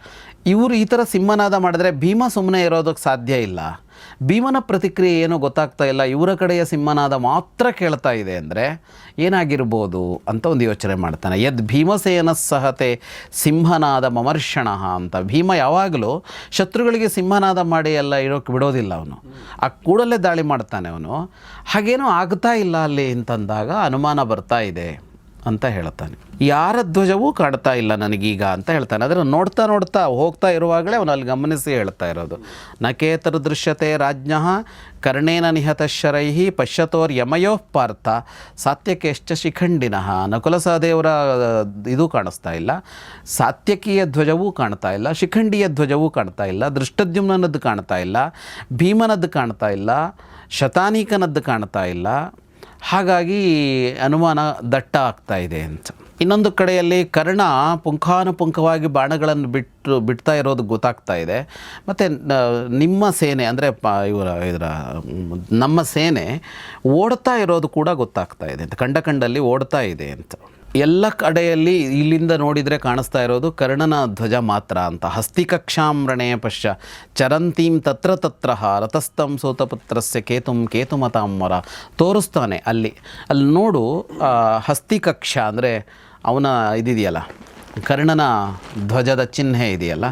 ಇವರು ಈ ಥರ ಸಿಂಹನಾದ ಮಾಡಿದ್ರೆ ಭೀಮ ಸುಮ್ಮನೆ ಇರೋದಕ್ಕೆ ಸಾಧ್ಯ ಇಲ್ಲ. ಭೀಮನ ಪ್ರತಿಕ್ರಿಯೆ ಏನೂ ಗೊತ್ತಾಗ್ತಾ ಇಲ್ಲ. ಇವರ ಕಡೆಯ ಸಿಂಹನಾದ ಮಾತ್ರ ಕೇಳ್ತಾ ಇದೆ ಅಂದರೆ ಏನಾಗಿರ್ಬೋದು ಅಂತ ಒಂದು ಯೋಚನೆ ಮಾಡ್ತಾನೆ. ಯದ್ ಭೀಮಸೇನ ಸಹತೆ ಸಿಂಹನಾದ ಮಮರ್ಷಣ ಅಂತ. ಭೀಮ ಯಾವಾಗಲೂ ಶತ್ರುಗಳಿಗೆ ಸಿಂಹನಾದ ಮಾಡಿ ಎಲ್ಲ ಇರೋಕ್ಕೆ ಬಿಡೋದಿಲ್ಲ ಅವನು. ಆ ಕೂಡಲೇ ದಾಳಿ ಮಾಡ್ತಾನೆ ಅವನು. ಹಾಗೇನೋ ಆಗ್ತಾ ಇಲ್ಲ ಅಲ್ಲಿ ಅಂತಂದಾಗ ಅನುಮಾನ ಬರ್ತಾ ಇದೆ. ಅಂತ ಹೇಳ್ತಾನೆ ಯಾರ ಧ್ವಜವೂ ಕಾಡ್ತಾ ಇಲ್ಲ ನನಗೀಗ ಅಂತ ಹೇಳ್ತಾನೆ. ಅದನ್ನು ನೋಡ್ತಾ ನೋಡ್ತಾ ಹೋಗ್ತಾ ಇರುವಾಗಲೇ ಅವನು ಅಲ್ಲಿ ಗಮನಿಸಿ ಹೇಳ್ತಾ ಇರೋದು. ನಕೇತರ ದೃಶ್ಯತೆ ರಾಜ್ಞ ಕರ್ಣೇನ ನಿಹತ ಶರೈ ಪಶ್ಯತೋರ್ ಯಮಯೋ ಪಾರ್ಥ ಸಾತ್ಯಕೇಶ್ಚ ಶಿಖಂಡಿನಃ. ನಕುಲ ಸಹದೇವರ ಇದು ಕಾಣಿಸ್ತಾ ಇಲ್ಲ. ಸಾತ್ಯಕೀಯ ಧ್ವಜವೂ ಕಾಣ್ತಾ ಇಲ್ಲ. ಶಿಖಂಡಿಯ ಧ್ವಜವೂ ಕಾಣ್ತಾ ಇಲ್ಲ. ದೃಷ್ಟದ್ಯುಮ್ನದ್ದು ಕಾಣ್ತಾ ಇಲ್ಲ. ಭೀಮನದ್ದು ಕಾಣ್ತಾ ಇಲ್ಲ. ಶತಾನೀಕನದ್ದು ಕಾಣ್ತಾ ಇಲ್ಲ. ಹಾಗಾಗಿ ಅನುಮಾನ ದಟ್ಟ ಆಗ್ತಾ ಇದೆ ಅಂತ. ಇನ್ನೊಂದು ಕಡೆಯಲ್ಲಿ ಕರ್ಣ ಪುಂಖಾನುಪುಂಖವಾಗಿ ಬಾಣಗಳನ್ನು ಬಿಟ್ಟು ಬಿಡ್ತಾ ಇರೋದು ಗೊತ್ತಾಗ್ತಾ ಇದೆ. ಮತ್ತು ನಿಮ್ಮ ಸೇನೆ, ಅಂದರೆ ಪ, ಇವರ, ಇದರ, ನಮ್ಮ ಸೇನೆ ಓಡ್ತಾ ಇರೋದು ಕೂಡ ಗೊತ್ತಾಗ್ತಾ ಇದೆ ಅಂತ. ಕಂಡ ಕಂಡಲ್ಲಿ ಓಡ್ತಾ ಇದೆ ಅಂತ. ಎಲ್ಲ ಕಡೆಯಲ್ಲಿ ಇಲ್ಲಿಂದ ನೋಡಿದರೆ ಕಾಣಿಸ್ತಾ ಇರೋದು ಕರ್ಣನ ಧ್ವಜ ಮಾತ್ರ ಅಂತ. ಹಸ್ತಿಕಕ್ಷಾಮ್ರಣೆಯ ಪಶ್ಯ ಚರಂತೀಂ ತತ್ರ ತತ್ರ ರಥಸ್ಥಂ ಸೋತಪುತ್ರಸ್ಯ ಕೇತುಂ ಕೇತುಮತಾಂಬರ ತೋರಿಸ್ತಾನೆ ಅಲ್ಲಿ. ಅಲ್ಲಿ ನೋಡು ಹಸ್ತಿಕಕ್ಷ ಅಂದರೆ ಅವನ ಇದಿದೆಯಲ್ಲ, ಕರ್ಣನ ಧ್ವಜದ ಚಿಹ್ನೆ ಇದೆಯಲ್ಲ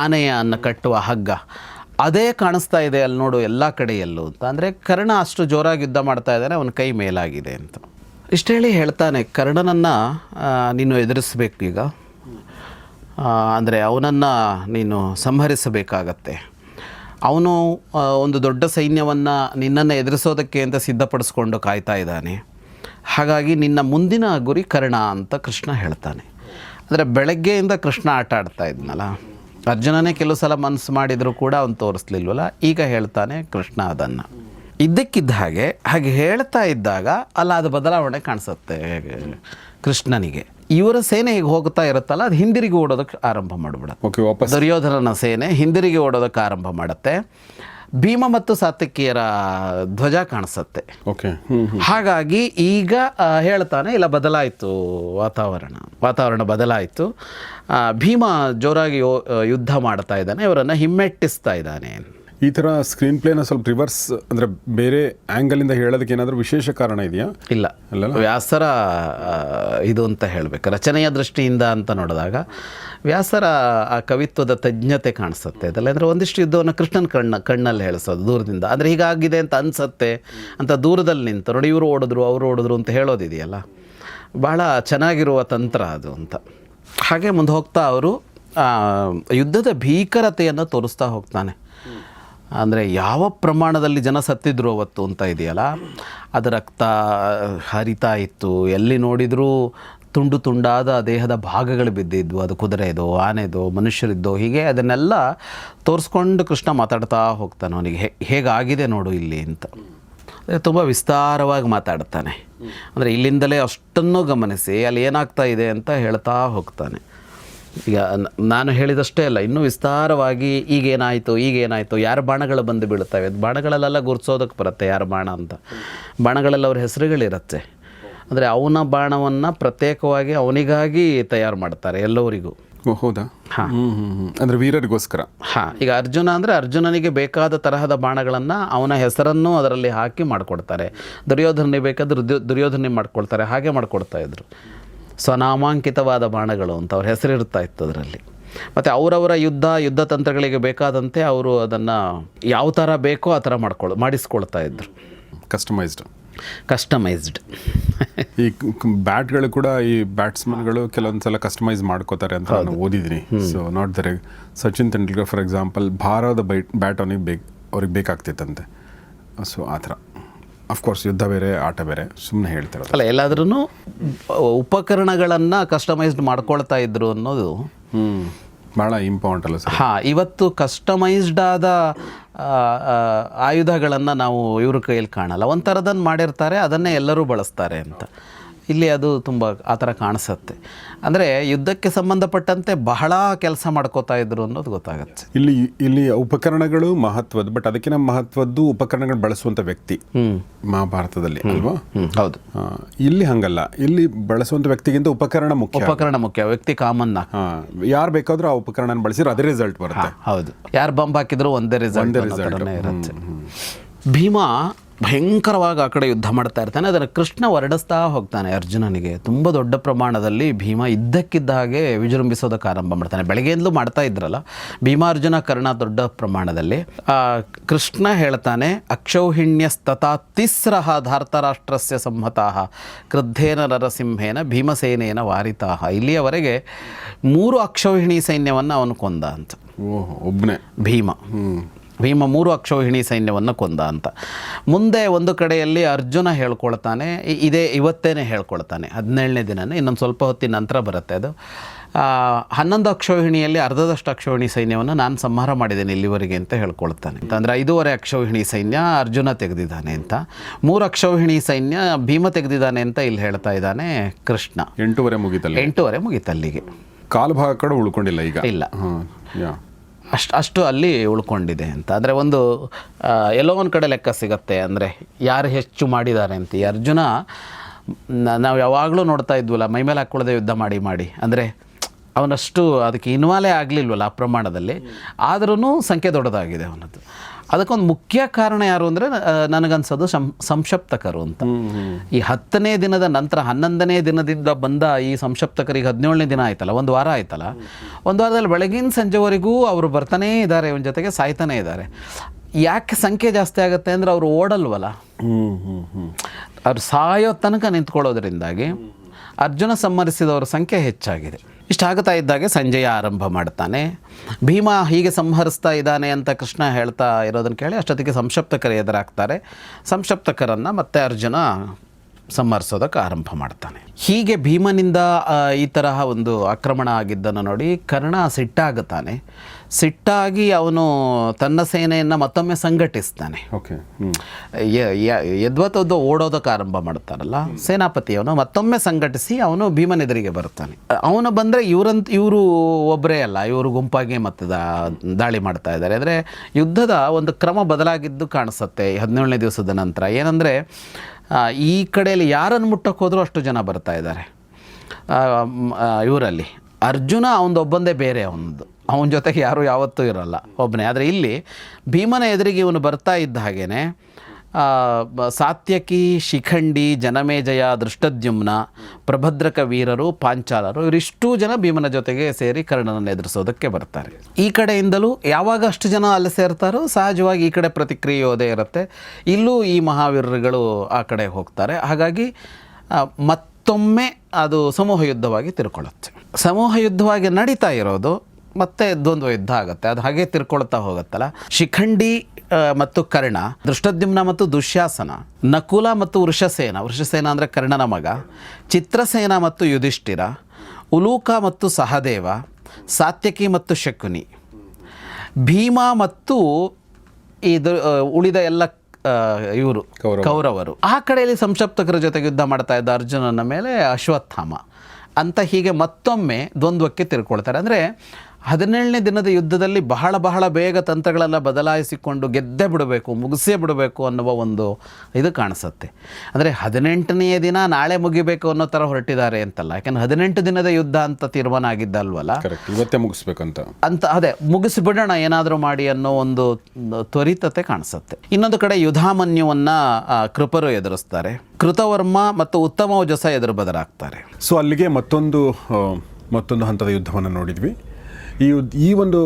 ಆನೆಯನ್ನು ಕಟ್ಟುವ ಹಗ್ಗ. ಅದೇ ಕಾಣಿಸ್ತಾ ಇದೆ ಅಲ್ಲಿ ನೋಡು ಎಲ್ಲ ಕಡೆಯಲ್ಲೂ ಅಂತ. ಅಂದರೆ ಕರ್ಣ ಅಷ್ಟು ಜೋರಾಗಿ ಯುದ್ಧ ಮಾಡ್ತಾ ಇದ್ದಾನೆ, ಅವನ ಕೈ ಮೇಲಾಗಿದೆ ಅಂತ. ಇಷ್ಟು ಹೇಳಿ ಹೇಳ್ತಾನೆ, ಕರ್ಣನನ್ನು ನೀನು ಎದುರಿಸ್ಬೇಕು ಈಗ. ಅಂದರೆ ಅವನನ್ನು ನೀನು ಸಂಹರಿಸಬೇಕಾಗತ್ತೆ. ಅವನು ಒಂದು ದೊಡ್ಡ ಸೈನ್ಯವನ್ನು ನಿನ್ನನ್ನು ಎದುರಿಸೋದಕ್ಕೆ ಅಂತ ಸಿದ್ಧಪಡಿಸ್ಕೊಂಡು ಕಾಯ್ತಾ ಇದ್ದಾನೆ. ಹಾಗಾಗಿ ನಿನ್ನ ಮುಂದಿನ ಗುರಿ ಕರ್ಣ ಅಂತ ಕೃಷ್ಣ ಹೇಳ್ತಾನೆ. ಅಂದರೆ ಬೆಳಗ್ಗೆಯಿಂದ ಕೃಷ್ಣ ಆಟ ಆಡ್ತಾ ಇದ್ನಲ್ಲ, ಅರ್ಜುನನೇ ಕೆಲವು ಸಲ ಮನಸ್ಸು ಮಾಡಿದರೂ ಕೂಡ ಅವನು ತೋರಿಸ್ಲಿಲ್ವಲ್ಲ, ಈಗ ಹೇಳ್ತಾನೆ ಕೃಷ್ಣ ಅದನ್ನು. ಇದ್ದಕ್ಕಿದ್ದ ಹಾಗೆ ಹಾಗೆ ಹೇಳ್ತಾ ಇದ್ದಾಗ ಅಲ್ಲ ಅದು ಬದಲಾವಣೆ ಕಾಣಿಸುತ್ತೆ ಕೃಷ್ಣನಿಗೆ. ಇವರ ಸೇನೆ ಹೀಗೆ ಹೋಗ್ತಾ ಇರುತ್ತಲ್ಲ ಅದು ಹಿಂದಿರುಗಿ ಓಡೋದಕ್ಕೆ ಆರಂಭ ಮಾಡಿಬಿಡುತ್ತೆ. ಓಕೆ ವಾಪಸ್. ದುರ್ಯೋಧನನ ಸೇನೆ ಹಿಂದಿರುಗಿ ಓಡೋದಕ್ಕೆ ಆರಂಭ ಮಾಡುತ್ತೆ. ಭೀಮ ಮತ್ತು ಸಾತ್ವಿಕಿಯರ ಧ್ವಜ ಕಾಣಿಸುತ್ತೆ. ಓಕೆ ಹಾಗಾಗಿ ಈಗ ಹೇಳ್ತಾನೆ ಇಲ್ಲ ಬದಲಾಯಿತು ವಾತಾವರಣ. ವಾತಾವರಣ ಬದಲಾಯಿತು. ಭೀಮ ಜೋರಾಗಿ ಯುದ್ಧ ಮಾಡ್ತಾ ಇದ್ದಾನೆ ಇವರನ್ನು ಹಿಮ್ಮೆಟ್ಟಿಸ್ತಾ ಇದ್ದಾನೆ ಈ ಥರ ಸ್ಕ್ರೀನ್ ಪ್ಲೇನ ಸ್ವಲ್ಪ ರಿವರ್ಸ್ ಅಂದರೆ ಬೇರೆ ಆ್ಯಂಗಲಿಂದ ಹೇಳೋದಕ್ಕೆ ಏನಾದರೂ ವಿಶೇಷ ಕಾರಣ ಇದೆಯಾ? ಇಲ್ಲ. ಅಲ್ಲ ವ್ಯಾಸರ ಇದು ಅಂತ ಹೇಳಬೇಕು. ರಚನೆಯ ದೃಷ್ಟಿಯಿಂದ ಅಂತ ನೋಡಿದಾಗ ವ್ಯಾಸರ ಆ ಕವಿತ್ವದ ತಜ್ಞತೆ ಕಾಣಿಸುತ್ತೆ. ಅದಲ್ಲ ಅಂದರೆ ಒಂದಿಷ್ಟು ಯುದ್ಧವನ್ನು ಕೃಷ್ಣನ ಕಣ್ಣ ಕಣ್ಣಲ್ಲಿ ಹೇಳಿಸೋದು ದೂರದಿಂದ. ಅಂದರೆ ಹೀಗಾಗಿದೆ ಅಂತ ಅನ್ಸತ್ತೆ. ಅಂತ ದೂರದಲ್ಲಿ ನಿಂತು ನೋಡಿ ಇವರು ಓಡಿದ್ರು ಅವರು ಓಡಿದ್ರು ಅಂತ ಹೇಳೋದಿದೆಯಲ್ಲ? ಬಹಳ ಚೆನ್ನಾಗಿರುವ ತಂತ್ರ ಅದು ಅಂತ. ಹಾಗೆ ಮುಂದೆ ಹೋಗ್ತಾ ಅವರು ಯುದ್ಧದ ಭೀಕರತೆಯನ್ನು ತೋರಿಸ್ತಾ ಹೋಗ್ತಾನೆ. ಅಂದರೆ ಯಾವ ಪ್ರಮಾಣದಲ್ಲಿ ಜನ ಸತ್ತಿದ್ರು ಅವತ್ತು ಅಂತ ಇದೆಯಲ್ಲ, ಅದು ರಕ್ತ ಹರಿತಾ ಇತ್ತು. ಎಲ್ಲಿ ನೋಡಿದರೂ ತುಂಡು ತುಂಡಾದ ದೇಹದ ಭಾಗಗಳು ಬಿದ್ದಿದ್ವು. ಅದು ಕುದುರೆದು, ಆನೆದು, ಮನುಷ್ಯರಿದ್ದು, ಹೀಗೆ ಅದನ್ನೆಲ್ಲ ತೋರಿಸ್ಕೊಂಡು ಕೃಷ್ಣ ಮಾತಾಡ್ತಾ ಹೋಗ್ತಾನೆ ಅವನಿಗೆ. ಹೇಗಾಗಿದೆ ನೋಡು ಇಲ್ಲಿ ಅಂತ. ತುಂಬ ವಿಸ್ತಾರವಾಗಿ ಮಾತಾಡ್ತಾನೆ. ಅಂದರೆ ಇಲ್ಲಿಂದಲೇ ಅಷ್ಟನ್ನು ಗಮನಿಸಿ ಅಲ್ಲಿ ಏನಾಗ್ತಾ ಇದೆ ಅಂತ ಹೇಳ್ತಾ ಹೋಗ್ತಾನೆ. ಈಗ ನಾನು ಹೇಳಿದಷ್ಟೇ ಅಲ್ಲ ಇನ್ನೂ ವಿಸ್ತಾರವಾಗಿ ಈಗೇನಾಯಿತು ಈಗೇನಾಯಿತು ಯಾರ ಬಾಣಗಳು ಬಂದು ಬೀಳ್ತವೆ ಬಾಣಗಳಲ್ಲೆಲ್ಲ ಗುರ್ಸೋದಕ್ಕೆ ಬರುತ್ತೆ ಯಾರು ಬಾಣ ಅಂತ. ಬಾಣಗಳೆಲ್ಲ ಅವ್ರ ಹೆಸರುಗಳಿರುತ್ತೆ. ಅಂದರೆ ಅವನ ಬಾಣವನ್ನು ಪ್ರತ್ಯೇಕವಾಗಿ ಅವನಿಗಾಗಿ ತಯಾರು ಮಾಡ್ತಾರೆ ಎಲ್ಲವರಿಗೂ ಹೌದಾ? ಹಾಂ. ಅಂದರೆ ವೀರರಿಗೋಸ್ಕರ. ಹಾಂ ಈಗ ಅರ್ಜುನ ಅಂದರೆ ಅರ್ಜುನನಿಗೆ ಬೇಕಾದ ತರಹದ ಬಾಣಗಳನ್ನು ಅವನ ಹೆಸರನ್ನು ಅದರಲ್ಲಿ ಹಾಕಿ ಮಾಡಿಕೊಡ್ತಾರೆ. ದುರ್ಯೋಧನಿಗೆ ಬೇಕಾದ್ರೆ ದುರ್ಯೋ ದುರ್ಯೋಧನೆ ಮಾಡ್ಕೊಳ್ತಾರೆ ಹಾಗೆ ಮಾಡಿಕೊಡ್ತಾ ಇದ್ರು. ಸ್ವನಾಮಾಂಕಿತವಾದ ಬಾಣಗಳು ಅಂತ ಅವ್ರ ಹೆಸರಿರ್ತಾ ಇತ್ತು ಅದರಲ್ಲಿ. ಮತ್ತು ಅವರವರ ಯುದ್ಧ ಯುದ್ಧ ತಂತ್ರಗಳಿಗೆ ಬೇಕಾದಂತೆ ಅವರು ಅದನ್ನು ಯಾವ ಥರ ಬೇಕೋ ಆ ಥರ ಮಾಡ್ಕೊಳ್ ಮಾಡಿಸ್ಕೊಳ್ತಾ ಇದ್ರು. ಕಸ್ಟಮೈಸ್ಡ್ ಕಸ್ಟಮೈಸ್ಡ್ ಈ ಬ್ಯಾಟ್ಗಳು ಕೂಡ ಈ ಬ್ಯಾಟ್ಸ್ಮನ್ಗಳು ಕೆಲವೊಂದು ಸಲ ಕಸ್ಟಮೈಸ್ ಮಾಡ್ಕೋತಾರೆ ಅಂತ ನಾನು ಓದಿದ್ದೀನಿ. So not the Sachin Tendulkar for example ಭಾರದ ಬೈಟ್ ಬ್ಯಾಟ್ ಅವನಿಗೆ ಬೇಕು ಅವ್ರಿಗೆ ಬೇಕಾಗ್ತಿತ್ತಂತೆ. ಸೊ ಆ ಥರ. ಅಫ್ಕೋರ್ಸ್ ಯುದ್ಧ ಬೇರೆ ಆಟ ಬೇರೆ ಸುಮ್ಮನೆ ಹೇಳ್ತಿರೋದು. ಅಲ್ಲ ಎಲ್ಲಾದ್ರೂ ಉಪಕರಣಗಳನ್ನು ಕಸ್ಟಮೈಸ್ಡ್ ಮಾಡ್ಕೊಳ್ತಾ ಇದ್ರು ಅನ್ನೋದು ಭಾಳ ಇಂಪಾರ್ಟೆಂಟ್ ಅಲ್ಲ ಸರ್. ಹಾಂ ಇವತ್ತು ಕಸ್ಟಮೈಸ್ಡ್ ಆದ ಆಯುಧಗಳನ್ನು ನಾವು ಇವ್ರ ಕೈಯಲ್ಲಿ ಕಾಣಲ್ಲ. ಒಂಥರದನ್ನು ಮಾಡಿರ್ತಾರೆ ಅದನ್ನೇ ಎಲ್ಲರೂ ಬಳಸ್ತಾರೆ ಅಂತ. ಇಲ್ಲಿ ಅದು ತುಂಬ ಆ ಥರ ಕಾಣಿಸುತ್ತೆ. ಅಂದರೆ ಯುದ್ಧಕ್ಕೆ ಸಂಬಂಧಪಟ್ಟಂತೆ ಬಹಳ ಕೆಲಸ ಮಾಡ್ಕೋತಾ ಇದ್ರು ಅನ್ನೋದು ಗೊತ್ತಾಗುತ್ತೆ. ಇಲ್ಲಿ ಇಲ್ಲಿ ಉಪಕರಣಗಳು ಮಹತ್ವದ್ದು ಬಟ್ ಅದಕ್ಕಿಂತ ಮಹತ್ವದ್ದು ಉಪಕರಣಗಳು ಬಳಸುವಂಥ ವ್ಯಕ್ತಿ ಮಹಾಭಾರತದಲ್ಲಿ ಅಲ್ವಾ? ಹೌದು. ಇಲ್ಲಿ ಹಂಗಲ್ಲ. ಇಲ್ಲಿ ಬಳಸುವಂಥ ವ್ಯಕ್ತಿಗಿಂತ ಉಪಕರಣ ಮುಖ್ಯ. ಉಪಕರಣ ಮುಖ್ಯ ವ್ಯಕ್ತಿ ಕಾಮನ್ನ ಯಾರು ಬೇಕಾದರೂ ಆ ಉಪಕರಣ ಬಳಸಿದ್ರೆ ಅದೇ ರಿಸಲ್ಟ್ ಬರುತ್ತೆ. ಹೌದು. ಯಾರು ಬಂಬ್ ಹಾಕಿದ್ರು ಒಂದೇ ರಿಸಲ್ಟ್ ಇರುತ್ತೆ. ಭೀಮ ಭಯಂಕರವಾಗಿ ಆ ಕಡೆ ಯುದ್ಧ ಮಾಡ್ತಾ ಇರ್ತಾನೆ. ಅದನ್ನು ಕೃಷ್ಣ ಹೊರಡಿಸ್ತಾ ಹೋಗ್ತಾನೆ ಅರ್ಜುನನಿಗೆ. ತುಂಬ ದೊಡ್ಡ ಪ್ರಮಾಣದಲ್ಲಿ ಭೀಮ ಇದ್ದಕ್ಕಿದ್ದ ಹಾಗೆ ವಿಜೃಂಭಿಸೋದಕ್ಕೆ ಆರಂಭ ಮಾಡ್ತಾನೆ. ಬೆಳಗ್ಗೆಯಿಂದಲೂ ಮಾಡ್ತಾ ಇದ್ರಲ್ಲ ಭೀಮಾರ್ಜುನ ಕರ್ಣ ದೊಡ್ಡ ಪ್ರಮಾಣದಲ್ಲಿ. ಕೃಷ್ಣ ಹೇಳ್ತಾನೆ ಅಕ್ಷೌಹಿಣ್ಯಸ್ತಥಾ ತಿಸ್ರಹ ಧಾರ್ತರಾಷ್ಟ್ರಸ್ಯ ಸಂಹತಾಹ ಕ್ರದ್ಧೇನ ನರಸಿಂಹೇನ ಭೀಮಸೇನೇನ ವಾರಿತಾಹ. ಇಲ್ಲಿಯವರೆಗೆ ಮೂರು ಅಕ್ಷೌಹಿಣಿ ಸೈನ್ಯವನ್ನು ಅವನು ಕೊಂದ ಅಂತ. ಓಹ್ ಒಬ್ಬನೇ ಭೀಮ. ಭೀಮ ಮೂರು ಅಕ್ಷೋಹಿಣಿ ಸೈನ್ಯವನ್ನು ಕೊಂದ ಅಂತ. ಮುಂದೆ ಒಂದು ಕಡೆಯಲ್ಲಿ ಅರ್ಜುನ ಹೇಳ್ಕೊಳ್ತಾನೆ ಇದೇ ಇವತ್ತೇನೆ ಹೇಳ್ಕೊಳ್ತಾನೆ ಹದಿನೇಳನೇ ದಿನನೇ ಇನ್ನೊಂದು ಸ್ವಲ್ಪ ಹೊತ್ತಿನ ನಂತರ ಬರುತ್ತೆ ಅದು. ಹನ್ನೊಂದು ಅಕ್ಷೋಹಿಣಿಯಲ್ಲಿ ಅರ್ಧದಷ್ಟು ಅಕ್ಷೋಹಿಣಿ ಸೈನ್ಯವನ್ನು ನಾನು ಸಂಹಾರ ಮಾಡಿದ್ದೇನೆ ಇಲ್ಲಿವರೆಗೆ ಅಂತ ಹೇಳ್ಕೊಳ್ತಾನೆ. ಅಂದರೆ ಐದೂವರೆ ಅಕ್ಷೋಹಿಣಿ ಸೈನ್ಯ ಅರ್ಜುನ ತೆಗೆದಿದ್ದಾನೆ ಅಂತ. ಮೂರು ಅಕ್ಷೋಹಿಣಿ ಸೈನ್ಯ ಭೀಮ ತೆಗೆದಿದ್ದಾನೆ ಅಂತ ಇಲ್ಲಿ ಹೇಳ್ತಾ ಇದ್ದಾನೆ ಕೃಷ್ಣ. ಎಂಟೂವರೆ ಮುಗಿತಲ್ಲಿ. ಎಂಟೂವರೆ ಮುಗಿತಲ್ಲಿಗೆ. ಕಾಲು ಭಾಗ ಕಡೆ ಉಳ್ಕೊಂಡಿಲ್ಲ ಈಗ. ಇಲ್ಲ. ಅಷ್ಟು ಅಷ್ಟು ಅಲ್ಲಿ ಉಳ್ಕೊಂಡಿದೆ ಅಂತ. ಅಂದರೆ ಒಂದು ಎಲ್ಲೋ ಒಂದು ಕಡೆ ಲೆಕ್ಕ ಸಿಗತ್ತೆ ಅಂದರೆ ಯಾರು ಹೆಚ್ಚು ಮಾಡಿದ್ದಾರೆ ಅಂತ. ಈ ಅರ್ಜುನ ನಾವು ಯಾವಾಗಲೂ ನೋಡ್ತಾ ಇದ್ವಲ್ಲ ಮೈಮೇಲೆ ಹಾಕ್ಕೊಳ್ಳದೆ ಯುದ್ಧ ಮಾಡಿ ಮಾಡಿ. ಅಂದರೆ ಅವನಷ್ಟು ಅದಕ್ಕೆ ಇನ್ವಾಲೇ ಆಗಲಿಲ್ವಲ್ಲ ಆ ಪ್ರಮಾಣದಲ್ಲಿ. ಆದ್ರೂ ಸಂಖ್ಯೆ ದೊಡ್ಡದಾಗಿದೆ ಅವನದ್ದು. ಅದಕ್ಕೊಂದು ಮುಖ್ಯ ಕಾರಣ ಯಾರು ಅಂದರೆ ನನಗನ್ಸೋದು ಸಂ ಸಂಶಪ್ತಕರು ಅಂತ. ಈ ಹತ್ತನೇ ದಿನದ ನಂತರ ಹನ್ನೊಂದನೇ ದಿನದಿಂದ ಬಂದ ಈ ಸಂಕ್ಷಪ್ತಕರಿಗೆ ಹದಿನೇಳನೇ ದಿನ ಆಯ್ತಲ್ಲ ಒಂದು ವಾರ ಆಯ್ತಲ್ಲ. ಒಂದು ವಾರದಲ್ಲಿ ಬೆಳಗಿನ ಸಂಜೆವರೆಗೂ ಅವರು ಬರ್ತಾನೇ ಇದ್ದಾರೆ ಇವನ ಜೊತೆಗೆ ಸಾಯ್ತಾನೇ ಇದ್ದಾರೆ. ಯಾಕೆ ಸಂಖ್ಯೆ ಜಾಸ್ತಿ ಆಗುತ್ತೆ ಅಂದರೆ ಅವರು ಓಡಲ್ವಲ್ಲ? ಅವ್ರು ಸಾಯೋ ತನಕ ನಿಂತ್ಕೊಳ್ಳೋದ್ರಿಂದಾಗಿ ಅರ್ಜುನ ಸಂಹರಿಸಿದವರ ಸಂಖ್ಯೆ ಹೆಚ್ಚಾಗಿದೆ. ಇಷ್ಟಾಗುತ್ತಾ ಇದ್ದಾಗೆ ಸಂಜಯ ಆರಂಭ ಮಾಡ್ತಾನೆ. ಭೀಮ ಹೀಗೆ ಸಂಹರಿಸ್ತಾ ಇದ್ದಾನೆ ಅಂತ ಕೃಷ್ಣ ಹೇಳ್ತಾ ಇರೋದನ್ನು ಕೇಳಿ ಅಷ್ಟೊತ್ತಿಗೆ ಸಂಶಪ್ತಕರು ಎದುರಾಗ್ತಾರೆ. ಸಂಕ್ಷಪ್ತಕರನ್ನು ಮತ್ತೆ ಅರ್ಜುನ ಸಂಹರಿಸೋದಕ್ಕೆ ಆರಂಭ ಮಾಡ್ತಾನೆ. ಹೀಗೆ ಭೀಮನಿಂದ ಈ ತರಹ ಒಂದು ಆಕ್ರಮಣ ಆಗಿದ್ದನ್ನು ನೋಡಿ ಕರ್ಣ ಸಿಟ್ಟಾಗುತ್ತಾನೆ. ಸಿಟ್ಟಾಗಿ ಅವನು ತನ್ನ ಸೇನೆಯನ್ನು ಮತ್ತೊಮ್ಮೆ ಸಂಘಟಿಸ್ತಾನೆ. ಓಕೆ ಯದ್ವತ್ತದ್ದು ಓಡೋದಕ್ಕೆ ಆರಂಭ ಮಾಡ್ತಾರಲ್ಲ ಸೇನಾಪತಿಯವನು ಮತ್ತೊಮ್ಮೆ ಸಂಘಟಿಸಿ ಅವನು ಭೀಮನ ಎದುರಿಗೆ ಬರ್ತಾನೆ ಅವನು ಬಂದರೆ ಇವರಂತ ಇವರು ಒಬ್ಬರೇ ಅಲ್ಲ ಇವರು ಗುಂಪಾಗಿ ಮತ್ತೆ ದಾ- ದಾಳಿ ಮಾಡ್ತಾ ಇದ್ದಾರೆ. ಅಂದರೆ ಯುದ್ಧದ ಒಂದು ಕ್ರಮ ಬದಲಾಗಿದ್ದು ಕಾಣಿಸುತ್ತೆ ಹದಿನೇಳನೇ ದಿವಸದ ನಂತರ. ಏನಂದರೆ ಈ ಕಡೆಯಲ್ಲಿ ಯಾರನ್ನು ಮುಟ್ಟಕ್ಕೆ ಹೋದರೂ ಅಷ್ಟು ಜನ ಬರ್ತಾ ಇದ್ದಾರೆ. ಇವರಲ್ಲಿ. ಅರ್ಜುನ ಅವನದೊಬ್ಬಂದೇ ಬೇರೆ ಅವನದು ಅವನ ಜೊತೆಗೆ ಯಾರೂ ಯಾವತ್ತೂ ಇರಲ್ಲ ಒಬ್ಬನೇ. ಆದರೆ ಇಲ್ಲಿ ಭೀಮನ ಎದುರಿಗೆ ಇವನು ಬರ್ತಾ ಇದ್ದ ಬ- ಸಾತ್ಯಕಿ, ಶಿಖಂಡಿ, ಜನಮೇಜಯ, ದೃಷ್ಟದ್ಯುಮ್ನ, ಪ್ರಭದ್ರಕ ವೀರರು, ಪಾಂಚಾಲರು, ಇವರಿಷ್ಟೂ ಜನ ಭೀಮನ ಜೊತೆಗೆ ಸೇರಿ ಕರ್ಣನನ್ನು ಎದುರಿಸೋದಕ್ಕೆ ಬರ್ತಾರೆ. ಈ ಕಡೆಯಿಂದಲೂ ಯಾವಾಗ ಅಷ್ಟು ಜನ ಅಲ್ಲಿ ಸೇರ್ತಾರೋ ಸಹಜವಾಗಿ ಈ ಕಡೆ ಪ್ರತಿಕ್ರಿಯೆ ಯೋದೇ ಇರುತ್ತೆ. ಇಲ್ಲೂ ಈ ಮಹಾವೀರರುಗಳು ಆ ಕಡೆ ಹೋಗ್ತಾರೆ. ಹಾಗಾಗಿ ಮತ್ತೊಮ್ಮೆ ಅದು ಸಮೂಹ ಯುದ್ಧವಾಗಿ ತಿರ್ಕೊಳ್ಳುತ್ತೆ. ಸಮೂಹ ಯುದ್ಧವಾಗಿ ನಡೀತಾ ಇರೋದು ಮತ್ತೆ ದ್ವಂದ್ವ ಯುದ್ಧ ಆಗುತ್ತೆ ಅದು ಹಾಗೆ ತಿರ್ಕೊಳ್ತಾ ಹೋಗುತ್ತಲ್ಲ. ಶಿಖಂಡಿ ಮತ್ತು ಕರ್ಣ ದೃಷ್ಟದ್ಯುಮ್ನ ಮತ್ತು ದುಶ್ಯಾಸನ ನಕುಲ ಮತ್ತು ವೃಷಸೇನ. ವೃಷಸೇನ ಅಂದರೆ ಕರ್ಣನ ಮಗ. ಚಿತ್ರಸೇನ ಮತ್ತು ಯುಧಿಷ್ಠಿರ. ಉಲೂಕ ಮತ್ತು ಸಹದೇವ. ಸಾತ್ಯಕಿ ಮತ್ತು ಶಕುನಿ. ಭೀಮ ಮತ್ತು ಇದು ಉಳಿದ ಎಲ್ಲ ಇವರು ಕೌರವರು. ಆ ಕಡೆಯಲ್ಲಿ ಸಂಶಪ್ತಕರ ಜೊತೆಗೆ ಯುದ್ಧ ಮಾಡ್ತಾ ಇದ್ದ ಅರ್ಜುನನ ಮೇಲೆ ಅಶ್ವತ್ಥಾಮ. ಅಂತ ಹೀಗೆ ಮತ್ತೊಮ್ಮೆ ದ್ವಂದ್ವಕ್ಕೆ ತಿರ್ಕೊಳ್ತಾರೆ. ಅಂದರೆ ಹದಿನೇಳನೇ ದಿನದ ಯುದ್ಧದಲ್ಲಿ ಬಹಳ ಬಹಳ ಬೇಗ ತಂತ್ರಗಳೆಲ್ಲ ಬದಲಾಯಿಸಿಕೊಂಡು ಗೆದ್ದೇ ಬಿಡಬೇಕು ಮುಗಿಸೇ ಬಿಡಬೇಕು ಅನ್ನುವ ಒಂದು ಇದು ಕಾಣಿಸುತ್ತೆ. ಅಂದರೆ ಹದಿನೆಂಟನೆಯ ದಿನ ನಾಳೆ ಮುಗಿಬೇಕು ಅನ್ನೋ ಥರ ಹೊರಟಿದ್ದಾರೆ ಅಂತಲ್ಲ. ಯಾಕಂದ್ರೆ ಹದಿನೆಂಟು ದಿನದ ಯುದ್ಧ ಅಂತ ತೀರ್ಮಾನ ಆಗಿದ್ದಲ್ವಲ್ಲ? ಇವತ್ತೇ ಮುಗಿಸ್ಬೇಕಂತ. ಅಂತ ಅದೇ ಮುಗಿಸಿಬಿಡೋಣ ಏನಾದರೂ ಮಾಡಿ ಅನ್ನೋ ಒಂದು ತ್ವರಿತತೆ ಕಾಣಿಸುತ್ತೆ. ಇನ್ನೊಂದು ಕಡೆ ಯುಧಾಮನ್ಯುವನ್ನು ಕೃಪರು ಎದುರಿಸ್ತಾರೆ. ಕೃತವರ್ಮ ಮತ್ತು ಉತ್ತಮ ಜಸ ಎದುರು ಬದಲಾಗ್ತಾರೆ. ಸೊ ಅಲ್ಲಿಗೆ ಮತ್ತೊಂದು ಮತ್ತೊಂದು ಹಂತದ ಯುದ್ಧವನ್ನು ನೋಡಿದ್ವಿ. ಈ ಈ ಒಂದು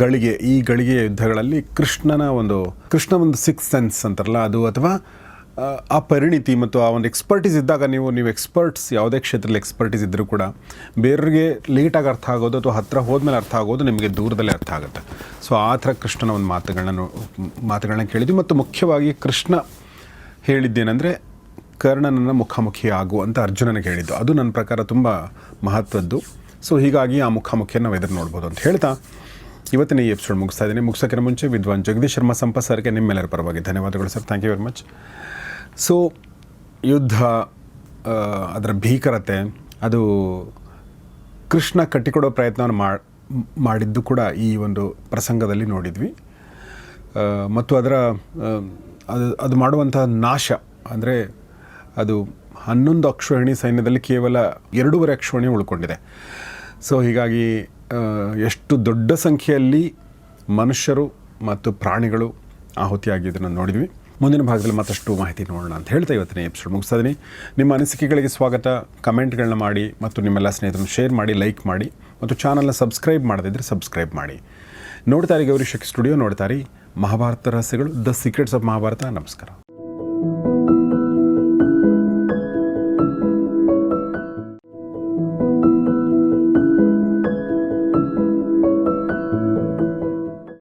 ಗಳಿಗೆ ಈ ಗಳಿಗೆ ಯುದ್ಧಗಳಲ್ಲಿ ಕೃಷ್ಣನ ಒಂದು ಕೃಷ್ಣ ಒಂದು ಸಿಕ್ಸ್ ಸೆನ್ಸ್ ಅಂತಾರಲ್ಲ ಅದು ಅಥವಾ ಆ, ಪರಿಣಿತಿ ಮತ್ತು ಆ ಒಂದು ಎಕ್ಸ್ಪರ್ಟೀಸ್ ಇದ್ದಾಗ ನೀವು ನೀವು ಎಕ್ಸ್ಪರ್ಟ್ಸ್ ಯಾವುದೇ ಕ್ಷೇತ್ರದಲ್ಲಿ ಎಕ್ಸ್ಪರ್ಟೀಸ್ ಇದ್ದರೂ ಕೂಡ ಬೇರೆಯವ್ರಿಗೆ ಲೇಟಾಗಿ ಅರ್ಥ ಆಗೋದು ಅಥವಾ ಹತ್ತಿರ ಹೋದ್ಮೇಲೆ ಅರ್ಥ ಆಗೋದು ನಿಮಗೆ ದೂರದಲ್ಲೇ ಅರ್ಥ ಆಗುತ್ತೆ. ಸೊ ಆ ಥರ ಕೃಷ್ಣನ ಒಂದು ಮಾತುಗಳನ್ನ ಮಾತುಗಳನ್ನ ಕೇಳಿದ್ವಿ ಮತ್ತು ಮುಖ್ಯವಾಗಿ ಕೃಷ್ಣ ಹೇಳಿದ್ದೇನೆಂದರೆ ಕರ್ಣನನ್ನು ಮುಖಾಮುಖಿ ಆಗು ಅಂತ ಅರ್ಜುನನಿಗೆ ಹೇಳಿದ್ದು. ಅದು ನನ್ನ ಪ್ರಕಾರ ತುಂಬ ಮಹತ್ವದ್ದು. ಸೊ ಹೀಗಾಗಿ ಆ ಮುಖಾಮುಖಿಯನ್ನು ನಾವು ಎದುರು ನೋಡ್ಬೋದು ಅಂತ ಹೇಳ್ತಾ ಇವತ್ತಿನ ಈ ಎಪಿಸೋಡ್ ಮುಗಿಸ್ತಾ ಇದ್ದೀನಿ. ಮುಗಿಸೋಕ್ಕಿಂತ ಮುಂಚೆ ವಿದ್ವಾನ್ ಜಗದೀಶ್ ಶರ್ಮಾ ಸಂಪತ್ ಸರ್ಗೆ ನಿಮ್ಮೆಲ್ಲರ ಪರವಾಗಿ ಧನ್ಯವಾದಗಳು sir. Thank you very much so ಯುದ್ಧ ಅದರ ಭೀಕರತೆ, ಅದು ಕೃಷ್ಣ ಕಟ್ಟಿಕೊಡೋ ಪ್ರಯತ್ನವನ್ನು ಮಾಡಿ ಮಾಡಿದ್ದು ಕೂಡ ಈ ಒಂದು ಪ್ರಸಂಗದಲ್ಲಿ ನೋಡಿದ್ವಿ. ಮತ್ತು ಅದರ ಅದು ಅದು ಮಾಡುವಂತಹ ನಾಶ, ಅಂದರೆ ಅದು ಹನ್ನೊಂದು ಅಕ್ಷೋಹಿಣಿ ಸೈನ್ಯದಲ್ಲಿ ಕೇವಲ ಎರಡೂವರೆ ಅಕ್ಷೋಹಿಣಿ ಉಳ್ಕೊಂಡಿದೆ. ಸೊ ಹೀಗಾಗಿ ಎಷ್ಟು ದೊಡ್ಡ ಸಂಖ್ಯೆಯಲ್ಲಿ ಮನುಷ್ಯರು ಮತ್ತು ಪ್ರಾಣಿಗಳು ಆಹುತಿಯಾಗಿದ್ದನ್ನು ನೋಡಿದ್ವಿ. ಮುಂದಿನ ಭಾಗದಲ್ಲಿ ಮತ್ತಷ್ಟು ಮಾಹಿತಿ ನೋಡೋಣ ಅಂತ ಹೇಳ್ತಾ ಇವತ್ತಿನ ಎಪಿಸೋಡ್ ಮುಗಿಸ್ತಾ ಇದ್ದೀನಿ ನಿಮ್ಮ ಅನಿಸಿಕೆಗಳಿಗೆ ಸ್ವಾಗತ. ಕಮೆಂಟ್ಗಳನ್ನ ಮಾಡಿ ಮತ್ತು ನಿಮ್ಮೆಲ್ಲ ಸ್ನೇಹಿತರನ್ನು ಶೇರ್ ಮಾಡಿ ಲೈಕ್ ಮಾಡಿ ಮತ್ತು ಚಾನಲ್ನ ಸಬ್ಸ್ಕ್ರೈಬ್ ಮಾಡದಿದ್ದರೆ ಸಬ್ಸ್ಕ್ರೈಬ್ ಮಾಡಿ. ನೋಡ್ತಾರೆ ಗೌರಿ ಶಕ್ತಿ ಸ್ಟುಡಿಯೋ ನೋಡ್ತಾರೆ ಮಹಾಭಾರತ ರಹಸ್ಯಗಳು ದ ಸೀಕ್ರೆಟ್ಸ್ ಆಫ್ ಮಹಾಭಾರತ ನಮಸ್ಕಾರ.